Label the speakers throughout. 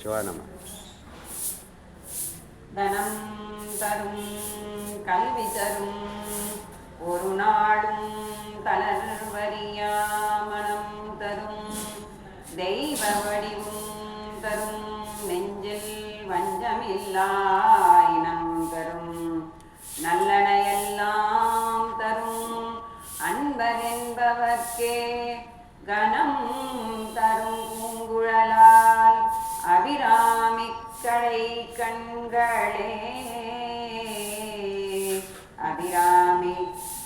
Speaker 1: சிவா நம
Speaker 2: தனம் தரும் கல்வி தரும் ஒரு நாளும் தளர்வரியா மனம் தரும் தெய்வ வடிவும் தரும் நெஞ்சில் வஞ்சமில்லாயினம் தரும் நல்லனையெல்லாம் தரும் அன்பர் என்பவர்க்கே கணம் தரும். அபிராமி கடை கண்களே. அபிராமி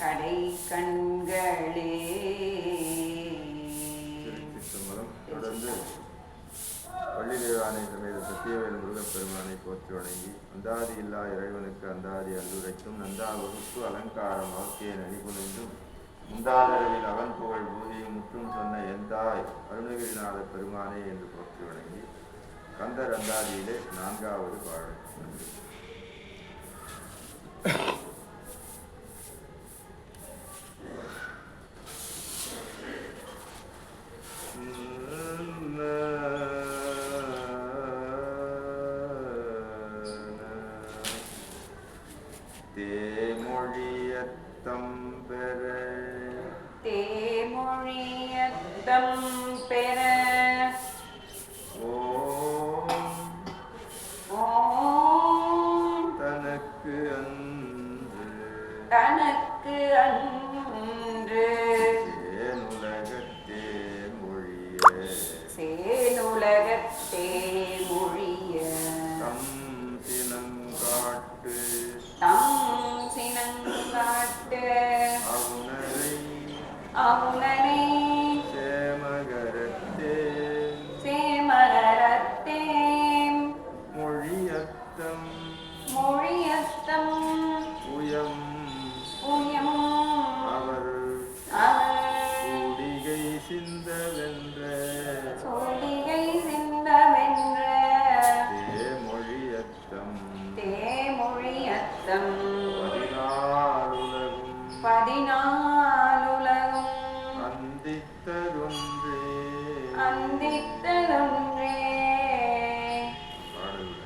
Speaker 2: கடை கண்களே.
Speaker 3: திருச்சிற்றம்பலம் தொடர்ந்து பள்ளிதேவானை சமேத சத்தியவேல் முருகப்பெருமானை போற்றி வணங்கி அந்தாதி இல்லா இறைவனுக்கு அந்தாதி அல்லுரைக்கும் நந்தா வகுப்பு அலங்காரம் வாக்கிய நனிபுனைந்தும் முந்தாதரவில் அவன் புகழ் பூதியும் முற்றும் சொன்ன எந்தாய் அருணகிரிநாத பெருமானே என்று போற்றி வணங்கி கந்த ரந்தாதியிலே நான்காவது பாடல். தேமொழியத்தம் பெற
Speaker 2: தேமொழியத்தம் பெற
Speaker 3: தனக்கு அன்று. தேனுலகத்தே மொழிய.
Speaker 2: சேனுலகத்தே மொழிய.
Speaker 3: தம் தினங்காட்டு
Speaker 2: தம் சினங்காட்டு
Speaker 3: அவுணரை தேமொழியத்தம் பதினாலுலகும் அந்தித்ததொன்றே.
Speaker 2: அந்தித்ததொன்றே.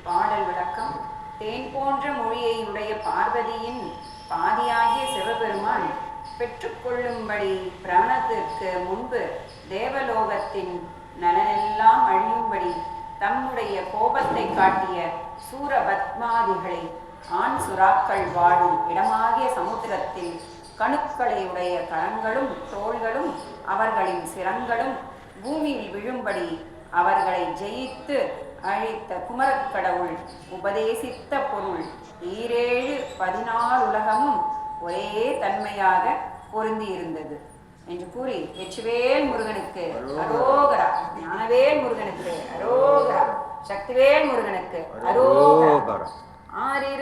Speaker 3: பாடல்
Speaker 2: விளக்கம். தேன் போன்ற மொழியை உடைய பார்வதியின் பாதியாகிய சிவபெருமான் பெற்றுக்கொள்ளும்படி பிராணத்திற்கு முன்பு தேவலோகத்தின் நலனெல்லாம் அழியும்படி தம்முடைய கோபத்தை காட்டிய சூரபத்மாதிகளை ஆண் சுறாக்கள் வாழும் இடமாகிய சமுத்திரத்தில் கணுக்களை உடைய கரங்களும் தோள்களும் அவர்களின் சிரங்களும் பூமியில் விழும்படி அவர்களை ஜெயித்து அழித்த குமரக் கடவுள் உபதேசித்த பொருள் ஈரேழு பதினாலு உலகமும் ஒரே தன்மையாக பொருந்தியிருந்தது என்று கூறி வெற்றிவேல் முருகனுக்கு அரோகரா ஞானவேல் முருகனுக்கு அரோகரா சக்திவேல் முருகனுக்கு
Speaker 1: அரோகரா.
Speaker 2: ஆறிரு